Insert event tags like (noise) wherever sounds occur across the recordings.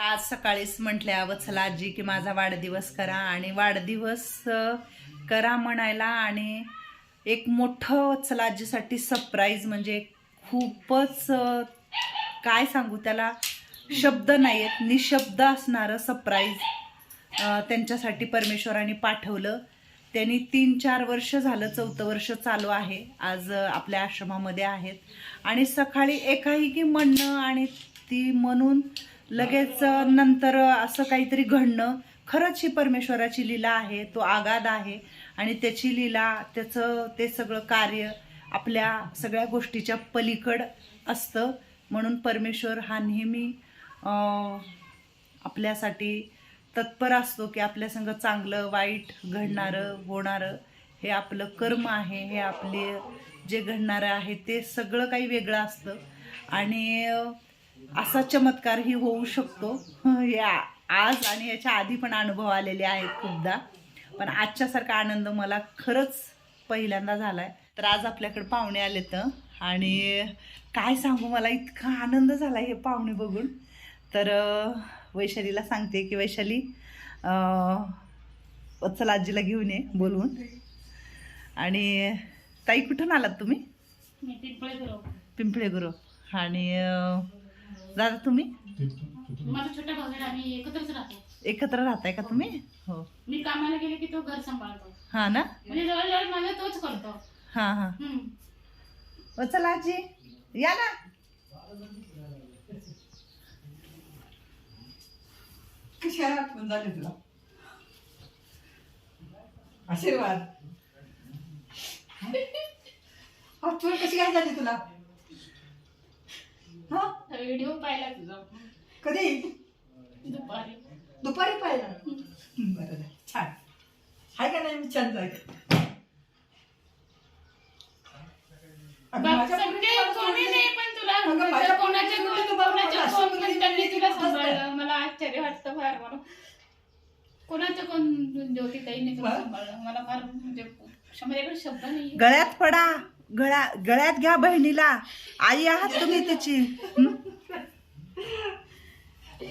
आज सकाळीच म्हटल्या वत्सला आजी की माझा वाढदिवस करा. आणि वाढदिवस करा म्हणायला आणि एक मोठं वत्सला आजीसाठी सरप्राईज म्हणजे खूपच काय सांगू त्याला? शब्द नाही आहेत निशब्द असणारं सरप्राईज त्यांच्यासाठी परमेश्वराने पाठवलं. त्यांनी तीन चार वर्ष झालं चौथं वर्ष चालू आहे. आज आपल्या आश्रमामध्ये आहेत. आणि सकाळी एकाही की म्हणणं आणि ती म्हणून लगेच नंतर असं काहीतरी घडणं. खरंच ही परमेश्वराची लीला आहे तो आगाध आहे. आणि त्याची लीला त्याचं ते सगळं कार्य आपल्या सगळ्या गोष्टीच्या पलीकड असतं. म्हणून परमेश्वर हा नेहमी आपल्यासाठी तत्पर असतो की आपल्या संग चांगलं वाईट घडणारं होणारं हे आपलं कर्म आहे हे आपले जे घडणारं आहे ते सगळं काही वेगळं असतं. आणि असा चमत्कारही होऊ शकतो. आ- आज आणि याच्या आधी पण अनुभव आलेले आहेत खूपदा. पण आजच्यासारखा आनंद मला खरंच पहिल्यांदा झाला आहे तर आज आपल्याकडे पाहुणे आले तर आणि काय सांगू मला इतका आनंद झाला हे पाहुणे बघून. तर वैशालीला सांगते की वैशाली अ, वत्सल आजीला घेऊन ये बोलवून. आणि ताई कुठून आलात तुम्ही? पिंपळे गुरु आणि दादा तुम्ही? माझा छोटा भाऊ आहे आम्ही एकत्रच राहतो. एकत्र राहताय का तुम्ही? हो. मी कामाला गेले की तो घर सांभाळतो. हा ना? म्हणजे जवळजवळ माझा तोच करतो. हा हा. हम्म. वत्सल आजी. या ना. कशी आठवण झाली तुला. आशीर्वाद. आठवण कशी काय झाली तुला? हा? व्हिडिओ पाहिला तुझा. कधी? दुपारी. दुपारी पाहिला? बरं झालं. छान. हाय का नाही मी छान अगं, माझ्या मुलीने मला कोणी. नाही पण तुला अगं, माझ्या कोणाच्या मुलीने कोणाच्या अशी मुलगी पण त्यांनी दिली, तुला मस्त. सांभाळलं? मला आश्चर्य वाटतं फार मला कोणाचं कोण ज्योतिताईने तुला वा. सांभाळलं? मला फार म्हणजे माझ्याकडे शब्द नाही गळ्यात पडा. गळ्या गळ्यात घ्या बहिणीला. आई आहात तुम्ही त्याची?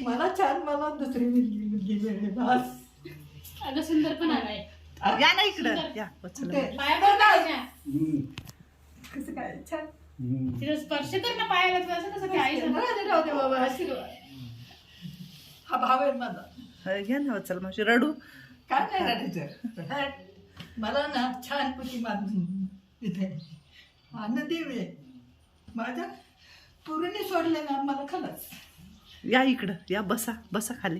मला छान मला दुसरी मुलगी मुलगी मिळाली. बस. अगं सुंदर पण आलाय. या ना इकडं. या कुठे? पाया कसं काय? छान. तिथं स्पर्श कर ना पायाला तू असं कसं काय? आई राहू दे राहू दे बाबा आशीर्वाद. हा भाव आहे माझा. घ्या ना मावशी. रडू. काय नाही रडायचं. रड. मला ना छान पुटी बांधून इथे. आनंदी वेळ माझ्या पुरीने सोडले ना मला खलच या इकडं या बसा बसा खाली.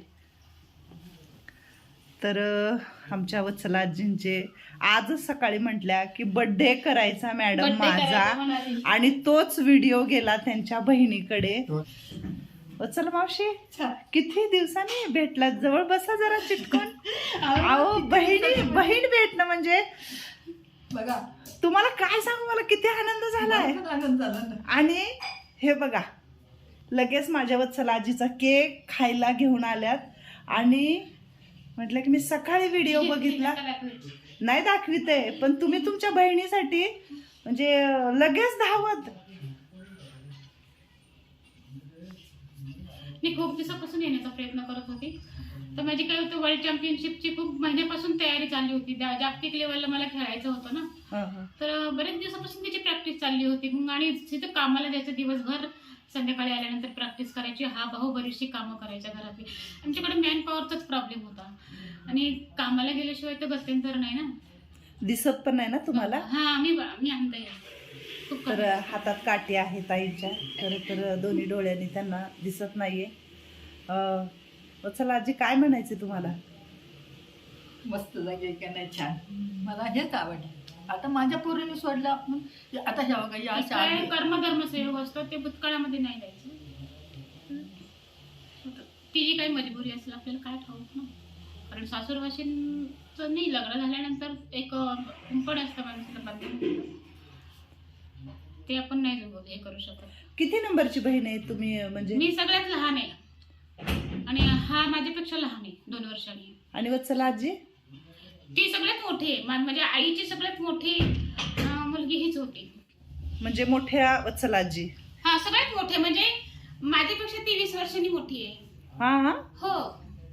तर आमच्या वत्सलाजींचे आजच सकाळी म्हटल्या की बड्डे करायचा मॅडम Birthday माझा. म्हणाली. आणि तोच व्हिडिओ गेला त्यांच्या बहिणीकडे. वत्सल मावशी छान. किती दिवसांनी भेटलात? जवळ बसा जरा चिटकून. (laughs) अहो बहिणी बहीण भेटणं म्हणजे? बघा तुम्हाला काय सांगू? मला किती आनंद झालाय. आनंद झाला ना. आणि हे बघा लगेच माझ्या वत्सलाजीचा केक खायला घेऊन आल्यात. आणि म्हटलं की मी सकाळी व्हिडिओ बघितला. नाही दाखविते पण तुम्ही तुमच्या बहिणीसाठी म्हणजे लगेच धावत. मी खूप दिवसापासून येण्याचा प्रयत्न करत होते. तर माझी काय होतं वर्ल्ड चॅम्पियनशिपची खूप महिन्यापासून तयारी चालली होती. जागतिक लेवलला मला खेळायचं होतं ना. तर बरेच दिवसापासून त्याची प्रॅक्टिस चालली होती. मग आणि तिथं कामाला जायचं दिवसभर संध्याकाळी आल्यानंतर प्रॅक्टिस करायची. हा भाऊ बरीचशी कामं करायच्या घरातली. आमच्याकडे मॅन पॉवरचाच प्रॉब्लेम होता. आणि कामाला गेल्याशिवाय तर गत्यंतर नाही ना? दिसत पण नाही ना तुम्हाला? हा मी मी अंध आहे खूप तर कमी. हातात काठी आहे ताईच्या. खरं तर दोन्ही डोळ्यांनी त्यांना दिसत नाहीये. अं, वत्सल आजी काय म्हणायचे तुम्हाला? मस्त जागे का नाही? छान. मला हेच आवडलं. आता माझ्या पोरीने सोडलं आपण. आता ह्या बघा या अशा काय आली. कर्मधर्म संयोग असतो ते भूतकाळामध्ये नाही जायचं. तिची काही मजबुरी असेल आपल्याला काय ठाऊक ना. कारण सासूरवाशींचं नाही लग्न झाल्यानंतर एक कुंपण असतं माणसाला बांधून. ते आपण नाही जगू हे करू शकत. किती नंबरची बहीण आहे तुम्ही म्हणजे? मी सगळ्यात लहान आहे. आणि हा माझ्यापेक्षा लहान आहे दोन वर्षांनी. आणि वत्सल आजी ती सगळ्यात मोठी आहे. मा- माझ्या आईची सगळ्यात मोठी मुलगी हीच होती. म्हणजे मोठ्या वत्सल आजी हा सगळ्यात मोठे म्हणजे माझ्यापेक्षा ती वीस वर्षांनी मोठी आहे. हा हा?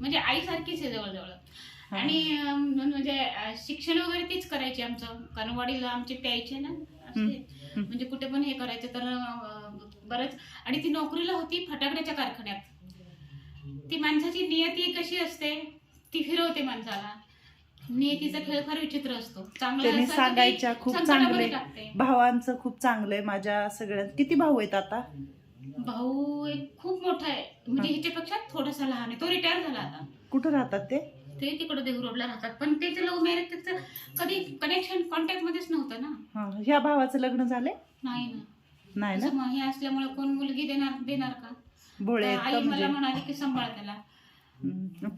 म्हणजे आईसारखीच आहे जवळजवळ. आणि म्हणजे शिक्षण वगैरे तीच करायची आमचं. कारण वडील आमचे प्यायचे ना. म्हणजे कुठे पण हे करायचे तर बरंच. आणि ती नोकरीला होती फटाकड्याच्या कारखान्यात. ती माणसाची नियती कशी असते? ती फिरवते माणसाला. नियतीचा खेळ फार विचित्र असतो. चांगलं त्यांनी ती सांगायच्या खूप चांगले. भावांचं खूप चांगलं आहे माझ्या सगळ्यात. किती भाऊ आहेत आता? भाऊ एक खूप मोठा आहे. म्हणजे. हिच्यापेक्षा थोडासा लहान आहे. तो रिटायर झाला आता. कुठं राहतात ते? ते तिकडे देहू रोडला राहतात. पण त्याचं लव्ह मॅरेज त्याचं कधी कनेक्शन कॉन्टॅक्ट मध्येच नव्हतं ना. ह्या भावाचं लग्न झालंय? नाही ना. नाही ना? हे असल्यामुळे कोण मुलगी देणार देणार का? आई मला म्हणजे म्हणाली की सांभाळ त्याला.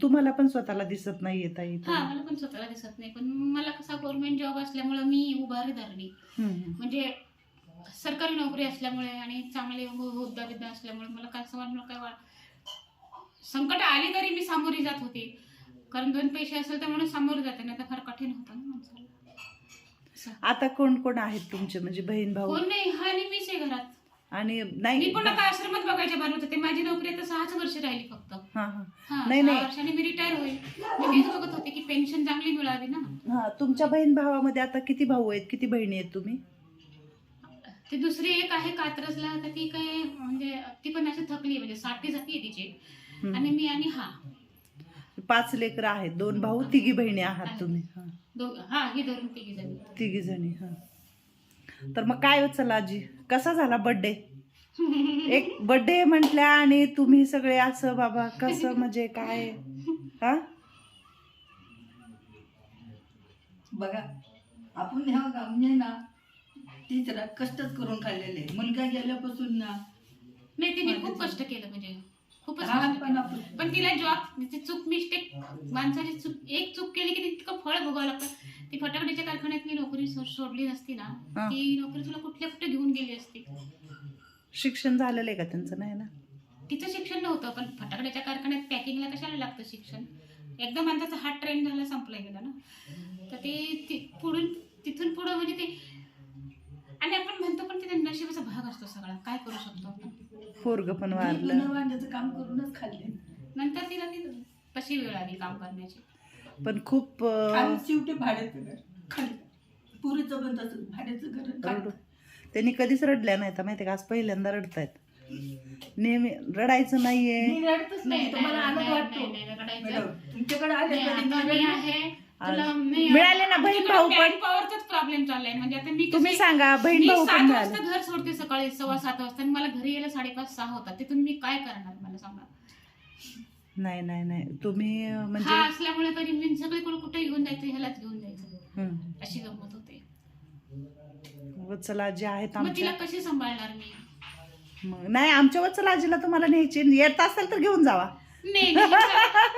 तुम्हाला पण स्वतःला दिसत नाही येत आई हा मला पण स्वतःला दिसत नाही. पण मला कसा गव्हर्नमेंट जॉब असल्यामुळे मी उभारी धरली. म्हणजे सरकारी नोकरी असल्यामुळे आणि चांगले हु- हुद्दा बिद्दा असल्यामुळे मला काय वाटलं काय संकट आली तरी मी सामोरी जात होती. कारण दोन पैसे असेल तर म्हणून सामोरे जाते नाही तर फार कठीण होतं ना माणसाला. आता कोण कोण आहेत तुमचे? म्हणजे बहीण भाऊ? कोण नाही हा आणि मीच आहे घरात. आणि मी नाही पण आता आश्रमात बघायच्या बनवत होते माझी नोकरी आता सहाच वर्ष राहिली फक्त. हा हा. हा नाही, सहा नाही. वर्षांनी मी रिटायर होईल. मी तेच बघत होते की पेन्शन चांगली मिळावी ना. हा तुमच्या बहीण भावामध्ये आता किती भाऊ आहेत किती बहिणी आहेत तुम्ही? ती दुसरी एक आहे कात्रजला तर ती काय म्हणजे ती पण अशी थकली म्हणजे साठी जाती आहे तिची. हम्म. आणि मी आणि हा. पाच लेकर आहेत दोन भाऊ तिघी बहिणी आहात तुम्ही. हा. हा ही धरून तिघी जणी. तिघी जणी हा. तर मग काय होत चला आजी? कसा झाला बर्थडे एक बर्थडे म्हटल्या आणि तुम्ही सगळे असं बाबा कसं म्हणजे काय? हा? बघा आपण ह्या म्हणजे ना ती जरा कष्टच करून खाल्लेले मुलगा गेल्यापासून ना नाही तिने खूप कष्ट केलं म्हणजे. खूपच. लहानपणापासून पण तिला जॉब तिची चूक मिस्टेक माणसाची चूक एक चूक केली की तितकं फळ भोगावं लागतं. ती फटाकड्याच्या कारखान्यात मी नोकरी सो- सोडली नसती ना हा. ती नोकरी तुला कुठल्या कुठे घेऊन गेली असती? शिक्षण झालेलं आहे का त्यांचं? नाही ना? तिचं शिक्षण नव्हतं पण फटाकड्याच्या कारखान्यात पॅकिंगला कशाला लागतं शिक्षण? एकदा माणसाचा हात ट्रेन झाला संपला गेला ना. तर ते ति- पुढून तिथून पुढं म्हणजे ते आणि आपण म्हणतो पण ते नशिबाचा भाग असतो सगळा. काय करू शकतो आपण? पोरग पण वारलं. धुणं भांड्याचं काम करूनच खाल्ले. नंतर तिला ती कशी वेळ आली काम करण्याची? पण खूप अं, शेवटी भाड्याचं घर. खाली. पुरीचं भाड्याचं घर. रडू. त्यांनी कधीच रडल्या नाहीत माहिती का? आज पहिल्यांदा रडतायत. नेहमी रडायचं नाहीये. मी रडतच नाही तुम्हाला आनंद नाही, वाटतो. नाही, नाही, रडायचं. मॅडम, तुमच्याकडे आले नाही, कधी आता मी मी रडले? आहे. नाही, मिळाले ना बहीण भाऊ पण? manpowerचाच प्रॉब्लेम चाललाय. म्हणजे आता मी तुम्ही सांगा बहीण भाऊ सात पण मिळाले. वाजता घर सोडते सकाळी सव्वा सात वाजता आणि मला घरी यायला साडेपाच सहा होतात. तिथून मी काय करणार मला सांगा. नाही नाही नाही. तुम्ही अं, हा म्हणजे असल्यामुळे तरी मी सगळीकडे कुठे घेऊन जायचं ह्यालाच घेऊन जायचं. अशी गंमत होते. वत्सला जे आहेत मग तिला आमच्या कशी सांभाळणार मी? मग नाही आमच्या वत्सला आजीला तुम्हाला न्यायची येत असेल तर घेऊन जावा. नाही नाही,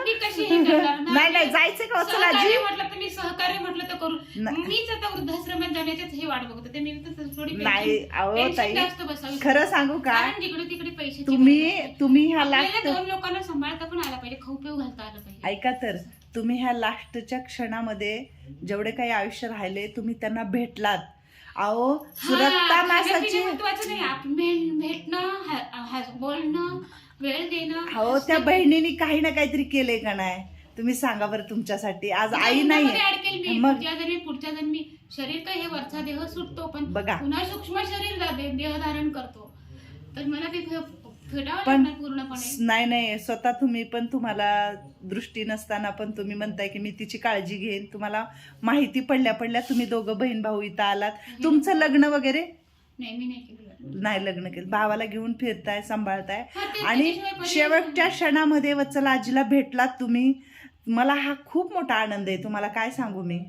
मी कशी हे करणार? ना? (laughs) नाही नाही जायचंय का आजी सहकार्य म्हटलं तर मी सहकार्य म्हटलं तर करू. नाही. मीच आता वृद्धाश्रमात जाण्याचीच हे वाट बघत होते. मी तर थोडी नाही अहो pension ताई जास्त बसावी. खरं सांगू का? कारण जिकडे तिकडे पैसे तुम्ही तुम्ही ह्या लास्ट दोन लोकांना सांभाळता पण आला पाहिजे. खाऊ पिऊ घालता आलं पाहिजे. ऐका तर तुम्ही ह्या लास्टच्या क्षणामध्ये जेवढे काही आयुष्य राहिले तुम्ही त्यांना भेटलात. अहो सुरत्ता हा, मासाची महत्वाचं नाही. आप- भेटणं हा- हा- बोलणं वेळ देणं अहो त्या बहिणीने काही ना काहीतरी केलंय का नाही? तुम्ही सांगा बरं तुमच्यासाठी. आज आई नाही मग? पुढच्या जन्मी पुढच्या जन्मी शरीर काय हे वरचा देह सुटतो पण बघा. पुन्हा सूक्ष्म शरीर दा- दे- देह धारण करतो. तर मला ते फे- फेडावं पण लागणार पूर्णपणे. नाही नाही स्वतः तुम्ही पण तुम्हाला दृष्टी नसताना पण तुम्ही म्हणताय की मी तिची काळजी घेईन. तुम्हाला माहिती पडल्या पडल्या तुम्ही दोघं बहीण भाऊ इथं आलात. तुमचं लग्न वगैरे नाही मी नाही केलं नाही लग्न केलं. भावाला घेऊन फिरताय सांभाळताय. हा, ते- आणि त्याच्याशिवाय पर्याय शेवटच्या क्षणामध्ये वत्सल आजीला भेटलात तुम्ही. मला हा खूप मोठा आनंद आहे. तुम्हाला काय सांगू मी?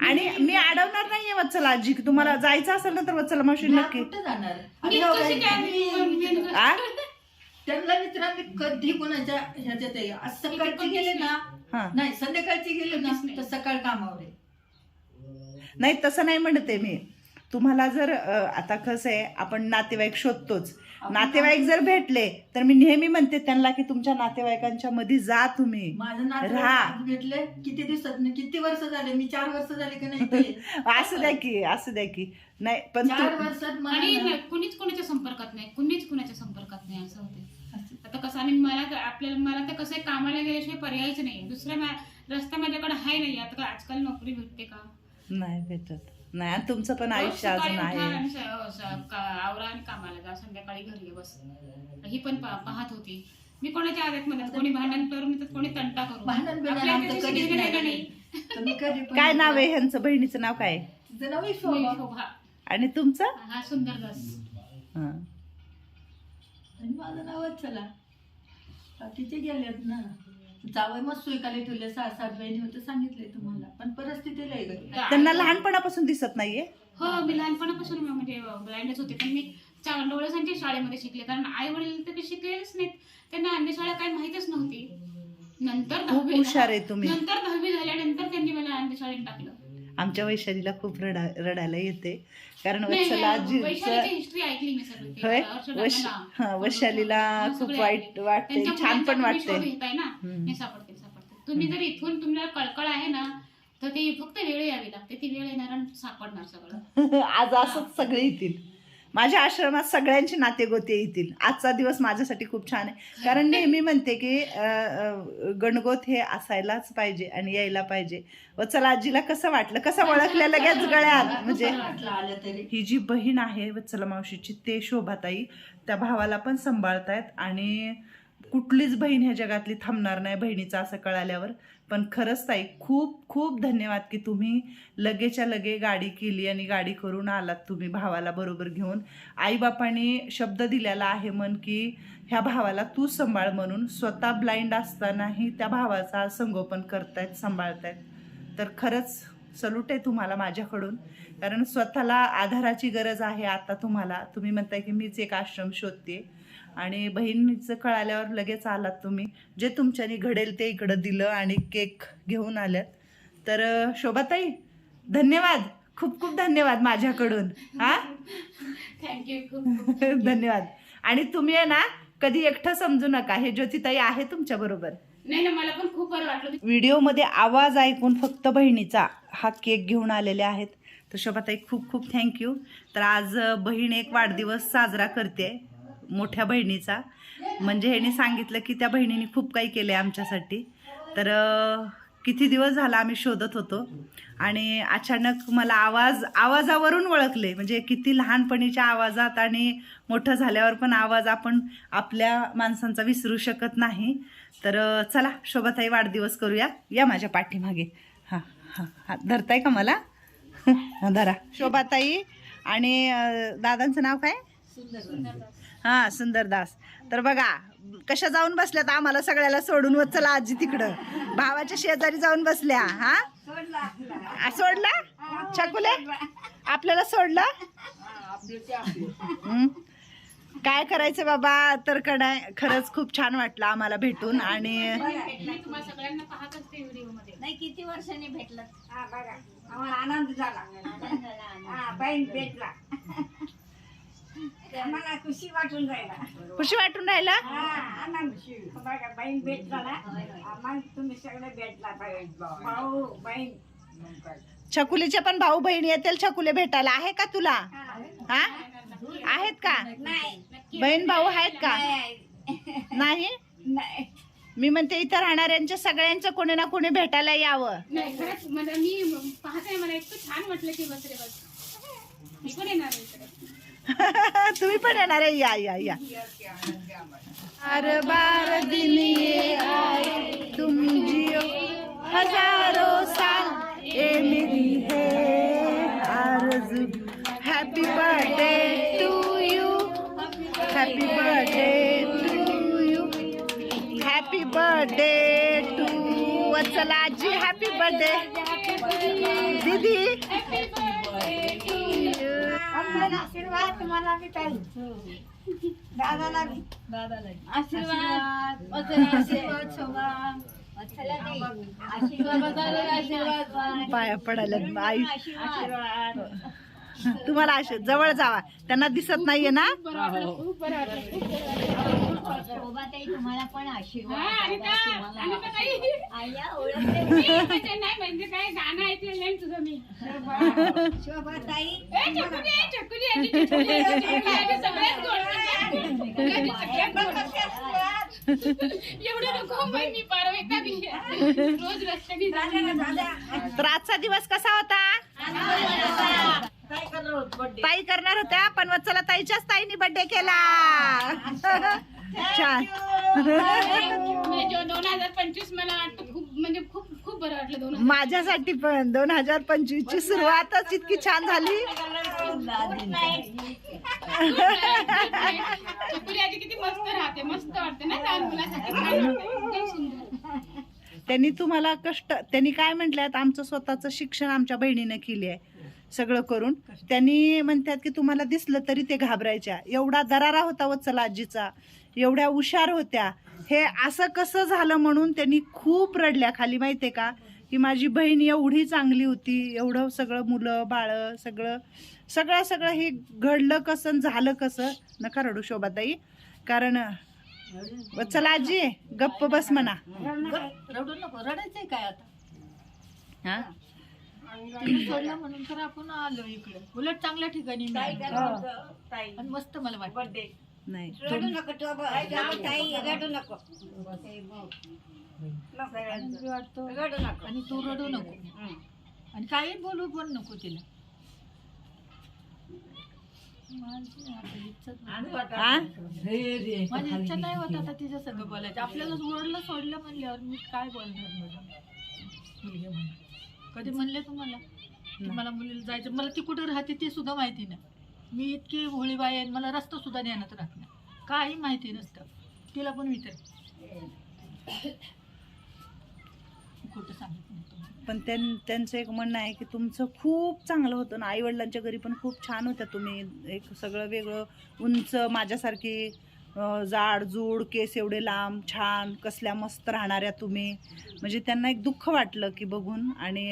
आणि मी अडवणार नाहीये वत्सल आजी. की तुम्हाला जायचं असेल ना तर वत्सल मावशी नक्की. कुठं जाणार? मी आणि हो कशी बाई, काय- मी- मी- मी- आ? त्यांना विचारा मी कधी कोणाच्या ह्याच्यात आहे? आज सकाळची गेले ना? हा. नाही संध्याकाळची गेले ना. तर सकाळ कामावर आहे. नाही तसं नाही म्हणते मी. तुम्हाला जर आता कसं आहे आपण नातेवाईक शोधतोच. नातेवाईक जर भेटले तर मी नेहमी म्हणते त्यांना की तुमच्या नातेवाईकांच्या मध्ये जा तुम्ही. माझं नातं राहा. भेटले किती दिवसात नाही, किती वर्ष झाले मी चार वर्ष झाले की नाही? (laughs) असू द्या की असू द्या की. नाही पण चार वर्षात आणि कुणीच कुणाच्या संपर्कात नाही कुणीच कुणाच्या संपर्कात नाही असं होते. तर कसं आणि मला आपल्याला मला तर कसं आहे कामाला गेल्याशिवाय पर्यायच नाही. दुसऱ्या मा- रस्ता माझ्याकडे आहे नाही. आता का आजकाल नोकरी भेटते का? नाही भेटत. नाही आणि तुमचं पण आयुष्य अजून आहे. आवरा आणि कामाला जा संध्याकाळी घरी ये बस. ही पण पाहत होती. मी कोणाच्या आदत मध्ये कोणी भांडण करून तर कोणी तंटा करू भांडण बिंडण आपल्या आमचं कधीच नाही. नाही. कधी पण- काय नाव आहे ह्यांचं? बहिणीचं नाव काय? आहे? तिचं नाव आहे मी शोभा. शोभा आणि तुमचं? हा सुंदर दास. हं. आणि माझं नावच चला. तिथे गेलेत ना. जावं मग सुईकाले ठेवले सहा सात बहिणी होते सांगितले तुम्हाला. पण परिस्थिती लय. त्यांना लहानपणापासून दिसत नाहीये? हो मी लहानपणापासून म्हणजे ब्लाइंडच होते. पण मी चा- डोळसांच्या शाळेमध्ये शिकले. कारण आई वडील तर काही शिकलेलेच नाहीत. त्यांना अंधशाळा काय माहितच नव्हती. नंतर खूप दहावी हुशार आहे तुम्ही. नंतर दहावी झाल्यानंतर त्यांनी मला अंधशाळेत टाकलं. आमच्या वैशालीला खूप रडा रडायला येते. कारण वत्सला आजीचं होय? वैश. हा वैशालीला खूप वाईट. वाटते छान पण वाटते. तुम्ही जर इथून तुम्हाला कळकळ आहे ना तर ती फक्त वेळ यावी लागते. ती वेळ येणार आणि सापडणार सगळं. (laughs) आज असंच सगळे येतील. माझ्या आश्रमात सगळ्यांचे नातेगोते येतील. आजचा दिवस माझ्यासाठी खूप छान आहे. कारण (laughs) नेहमी म्हणते की गणगोत हे असायलाच पाहिजे आणि यायला पाहिजे. व चला आजीला कसं वाटलं? कसं ओळखलं लगेच गळ्यात? म्हणजे ही जी बहीण आहे वत्सला मावशीची ते शोभाताई त्या भावाला पण सांभाळतायत आणि कुठलीच बहीण ह्या जगातली थांबणार नाही बहिणीचं असं कळाल्यावर. पण खरंच ताई खूप खूप धन्यवाद की तुम्ही लगेच्या लगे गाडी केली आणि गाडी करून आलात तुम्ही भावाला बरोबर घेऊन. आईबापाने शब्द दिलेला आहे मन की ह्या भावाला तू सांभाळ म्हणून. स्वतः ब्लाइंड असतानाही त्या भावाचा संगोपन करतायत सांभाळतायत. तर खरंच सल्यूट आहे तुम्हाला माझ्याकडून. कारण स्वतःला आधाराची गरज आहे आता तुम्हाला. तुम्ही म्हणताय की मीच एक आश्रम शोधते आणि बहिणीचं कळाल्यावर लगेच आलात तुम्ही. जे तुमच्यानी घडेल ते इकडं दिलं आणि केक घेऊन आल्यात. तर शोभाताई धन्यवाद. खूप खूप धन्यवाद माझ्याकडून. हा? थँक्यू खूप (laughs) धन्यवाद. आणि तुम्ही आहे ना कधी एकटं समजू नका. हे ज्योतिताई आहे तुमच्या बरोबर. नाही ना मला पण खूप बरं वाटलं. व्हिडिओमध्ये आवाज ऐकून फक्त बहिणीचा हा केक घेऊन आलेले आहेत. तर शोभाताई खूप खूप थँक्यू तर आज बहीण एक वाढदिवस साजरा करते मोठ्या बहिणीचा. म्हणजे ह्याने सांगितलं की त्या बहिणीने खूप काही केलं आहे आमच्यासाठी. तर किती दिवस झाला आम्ही शोधत होतो. आणि अचानक मला आवाज आवाजावरून ओळखले. म्हणजे किती लहानपणीच्या आवाजात आणि मोठं झाल्यावर पण आवाज आपण आपल्या माणसांचा विसरू शकत नाही. तर चला शोभाताई वाढदिवस करूया. या माझ्या पाठीमागे. हां हां हां. धरताय का मला? (laughs) हां धरा. शोभाताई आणि दादांचं नाव काय? हां सुंदरदास तर बघा कशा जाऊन बसल्यात आम्हाला सगळ्याला सोडून व चला आजी तिकडं. भावाच्या शेजारी जाऊन बसल्या हा? आ, सोडला? छकुले? आपल्याला सोडलं? हं? काय करायचं बाबा तर कडाय खरंच खूप छान वाटलं आम्हाला भेटून आणि नाही किती वर्षांनी भेटलं? हा बघा आम्हाला आनंद झाला. हा भेटला. आम्हाला खुशी वाटून राहिला. खुशी वाटून राहिला? हा आनंद बघा बहीण भेटला ना? आम्हाला तुम्ही सगळे भेटला बहीण भाऊ बहीण. छकुलीचे पण भाऊ बहिणी येतील छकुले भेटायला. आहे का तुला? हा? आहेत का? नाही. बहीण भाऊ आहेत का? नाही. नाही? मी म्हणते इथं राहणाऱ्यांच्या सगळ्यांचं कोणी ना कोणी भेटायला यावं. नाही खरंच मला मी पाहते मला इतकं छान वाटलं की बस रे बस. मी पण येणार (laughs) तुम्ही पण येणार आहे या या या. हर बार दिन ये आए तुम जियो हजारों साल। ये मेरी है आरज़ू। Happy birthday to you happy birthday to you happy birthday to Vatsala ji happy birthday दीदी। आशीर्वाद तुम्हाला बी ताई. दादाला बी. आशीर्वाद. आशीर्वाद. शोभा वत्सला ताई. आशीर्वाद आशीर्वाद. पाया पडायला आई. आशीर्वाद. तुम्हाला असे जवळ जावा. त्यांना दिसत नाहीये ना? बरं वाटलं खूप बरं वाटलं खूप बरं वाटलं शोभाताई तुम्हाला पण आशीर्वाद हा, अनिता, तुम्हाला अनिता ताई. आया ओळखते मी म्हणजे नाही म्हणजे काय गाणं ऐकलेलं नाही तुझं मी शोभाताई ए, चकुली आहे, चकुली आहे, ती चकुली आहे, ती चकुली आहे, ती सगळ्यात गोड. ती सगळ्यात गोड. एवढं नको बाई, मी पार वैतागली. रोज रस्त्याने जाणं. तर आजचा दिवस कसा होता काय करणार होत बर्थडे ताई करणार होत्या पण चला ताईच्याच ताईने बर्थडे केला छान म्हणजे जो दोन हजार पंचवीस मला वाटतं खूप म्हणजे खूप खूप बरं वाटलं दोन हजार माझ्यासाठी पण दोन हजार पंचवीस ची सुरुवातच इतकी छान झाली. चकुली आजी किती मस्त राहते मस्त वाटते ना लहान मुलासाठी. छान वाटते. एकदम सुंदर. त्यांनी तुम्हाला कष्ट त्यांनी काय म्हटल्यात? आमचं स्वतःचं शिक्षण आमच्या बहिणीनं केली आहे. सगळं करून. त्यांनी म्हणतात की तुम्हाला दिसलं तरी ते घाबरायच्या. एवढा दरारा होता वत्सला आजीचा. एवढ्या हुशार होत्या. हे असं कसं झालं म्हणून त्यांनी खूप रडल्या. खाली माहितीये का? की माझी बहीण एवढी चांगली होती. एवढं सगळं मुलं बाळं सगळं सगळं सगळं हे घडलं कसं झालं कसं? नका रडू शोभाताई. कारण वत्सला आजी गप्प बस म्हणा. रडू नको. रडायचंय काय आता? हा? सोडलं म्हणून तर आपण आलो इकडे. उलट चांगल्या ठिकाणी मस्त मला वाटतं. बर्थडे. नाही. रडू नको तू. ताई रडू नको. आनंदी वाटतो रडू नको. आणि तू रडू नको. हं. आणि काही बोलू पण नको तिला. माझी आता इच्छाच आणि नाही. हा माझी इच्छा नाही होत आता तिच्या सगळं बोलायचं. आपल्याला ओढलं सोडलं म्हणल्यावर मी काय बोलणार मॅडम मुलगी म्हणून. कधी म्हणले तुम्हाला? की मला मुलीला जायचं मला ती कुठे राहते ते सुद्धा माहिती नाही. मी इतकी होळीबाई आहे मला रस्ता सुद्धा ध्यानात राहत नाही. काही माहिती नसतं. तिला पण विचार. खोटं सांगितलं पण त्यां त्यांचं एक म्हणणं आहे की तुमचं खूप चांगलं होतं ना. आईवडिलांच्या घरी पण खूप छान होत्या तुम्ही. एक सगळं वेगळं उंच माझ्यासारखी जाड जूड केस एवढे लांब छान कसल्या मस्त राहणाऱ्या तुम्ही. म्हणजे त्यांना एक दुःख वाटलं की बघून. आणि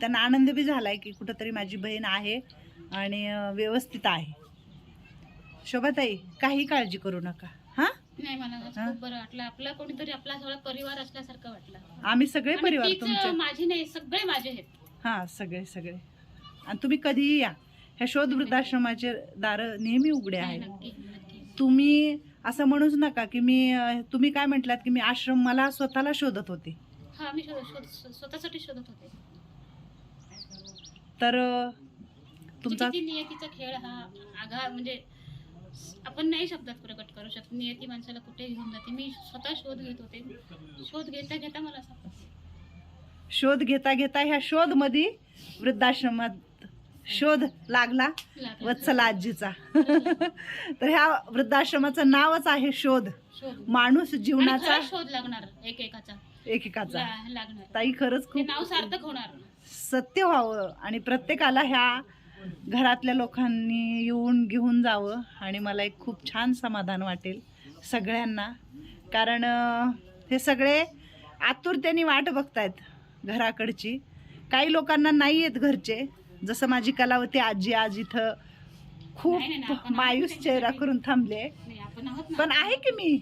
त्यांना आनंद बी झाला आहे की कुठंतरी माझी बहीण आहे. आणि व्यवस्थित आहे. शोभाताई काही काळजी करू नका. हां? नाही मला आज? खूप बरं वाटलं. आपला कोणीतरी आपला सगळा परिवार असल्यासारखं वाटलं. आम्ही सगळे आणि परिवार तीच तुमचे. माझी नाही सगळे माझे आहेत. हां सगळे सगळे. आणि तुम्ही कधीही या. ह्या शोध वृद्धाश्रमाचे दारं नेहमी उघडे नाही, आहेत. नक्की नक्की. तुम्ही असं म्हणूच नका की मी अं, तुम्ही काय म्हटलात की मी आश्रम मला स्वतःला शोधत होते? हा मी शोध शोध- स्वतःसाठी शोधत होते. तर अं, तुमचा किती नियतीचा खेळ हा आघा म्हणजे आपण नाही शब्दात प्रकट करू शकत. नियती माणसाला कुठे घेऊन जाते. मी स्वतः शोध घेत होते. शोध घेता घेता मला शोध घेता घेता ह्या शोधमध्ये वृद्धाश्रमात शोध लागला. वत्सला आजीचा. (laughs) तर ह्या वृद्धाश्रमाचं नावच आहे शोध. माणूस जीवनाचा शोध लागणार एकेकाचा. एकेकाचा. लागणार. ताई खरंच खूप नाव सार्थक होणार. सत्य व्हावं आणि प्रत्येकाला ह्या घरातल्या लोकांनी येऊन घेऊन जावं आणि मला एक खूप छान समाधान वाटेल सगळ्यांना. कारण हे सगळे आतुरतेने वाट बघतायत घराकडची. काही लोकांना नाही येत घरचे. जसं माझी कलावती आजी आज इथं खूप मायूस आहोत चेहरा. करून थांबले आहोत पण आहे की मी?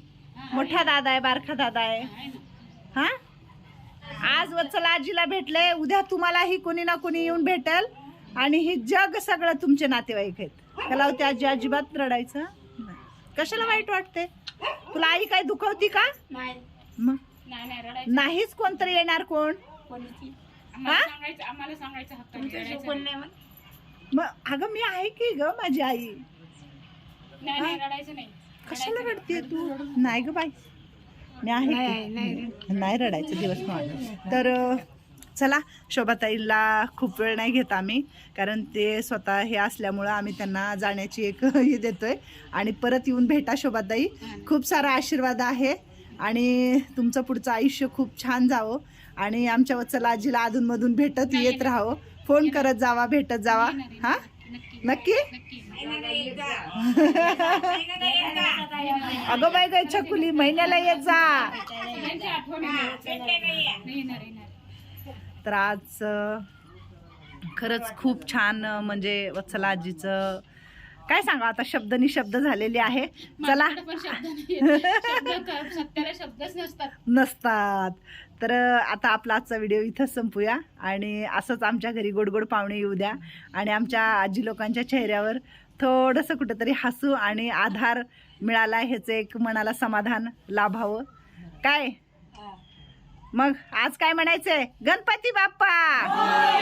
मोठा दादा आहे बारखा दादा आहे. हा? आज वत्सला आजीला भेटले उद्या तुम्हालाही कोणी ना कोणी येऊन भेटल. आणि हे जग सगळं तुमचे नातेवाईक आहेत. त्याला होते आजी अजिबात रडायचं नाही. कशाला वाईट वाटते? तुला आई काय दुखवती का? नाही. मग नाही नाही रडायचं. नाहीच कोणतरी येणार कोण? कोणीची? आम्हाला हा? सांगायचं आम्हाला सांगायचं हक्क नाही, तुमचं रडायचं कोण नाही. नाही. मग मग अगं मी आहे की ग माझी आई? नाही नाही रडायचं नाही. कशाला रडते तू? नाही ग बाई. मी आहे. नाही रडायचे दिवस तर चला शोभाताईला खूप वेळ नाही घेत आम्ही कारण ते स्वतः हे असल्यामुळं आम्ही त्यांना जाण्याची एक (laughs) हे देतोय. आणि परत येऊन भेटा शोभाताई. खूप सारा आशीर्वाद आहे आणि तुमचं पुढचं आयुष्य खूप छान जावं. आणि आमच्या वत्सला आजीला अधूनमधून भेटत येत राहावं फोन करत जावा भेटत जावा. हा? नक्की अगं बाय गाय छकुली महिन्याला येत जा. तर आज खरंच खूप छान म्हणजे वत्सला आजीचं काय सांगा आता शब्द निशब्द झालेले आहे. चला. शब्दच नसतात. नसतात. तर आता आपला आजचा व्हिडिओ इथंच संपूया. आणि असंच आमच्या घरी गोड गोड पाहुणे येऊ द्या. आणि आमच्या आजी लोकांच्या चेहऱ्यावर थोडंसं कुठंतरी हसू आणि आधार मिळाला ह्याचं एक मनाला समाधान लाभावं. काय? मग आज काय म्हणायचंय? गणपती बाप्पा!